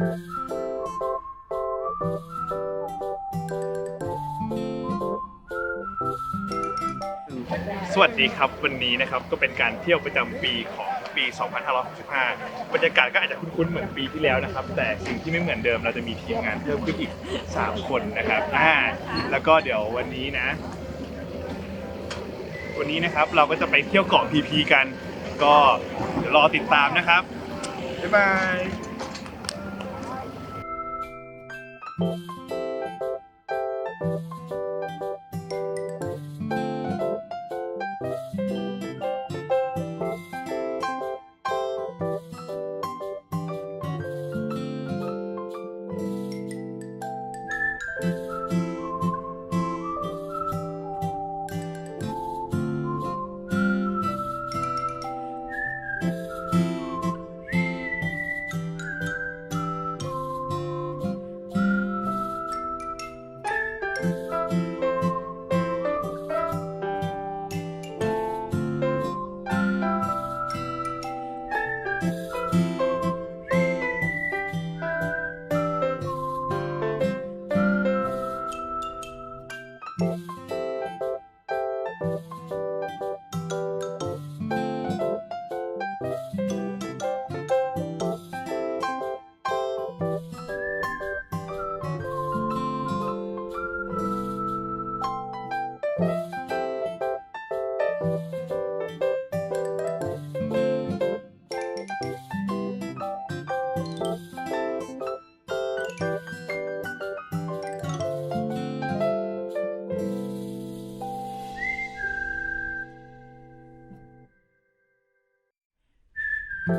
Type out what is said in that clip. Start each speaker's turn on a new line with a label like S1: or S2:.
S1: สวัสดีครับวันนี้นะครับก็เป็นการเที่ยวประจำปีของปี 2565 บรรยากาศก็อาจจะคุ้นๆเหมือนปีที่แล้วนะครับ แต่สิ่งที่ไม่เหมือนเดิมเราจะมีทีมงานเพิ่มขึ้นอีก 3 คนนะครับอ่าแล้วก็เดี๋ยววันนี้นะ วันนี้นะครับเราก็จะไปเที่ยวเกาะพีพีกัน ก็เดี๋ยวรอติดตามนะครับ บ๊ายบาย you
S2: ส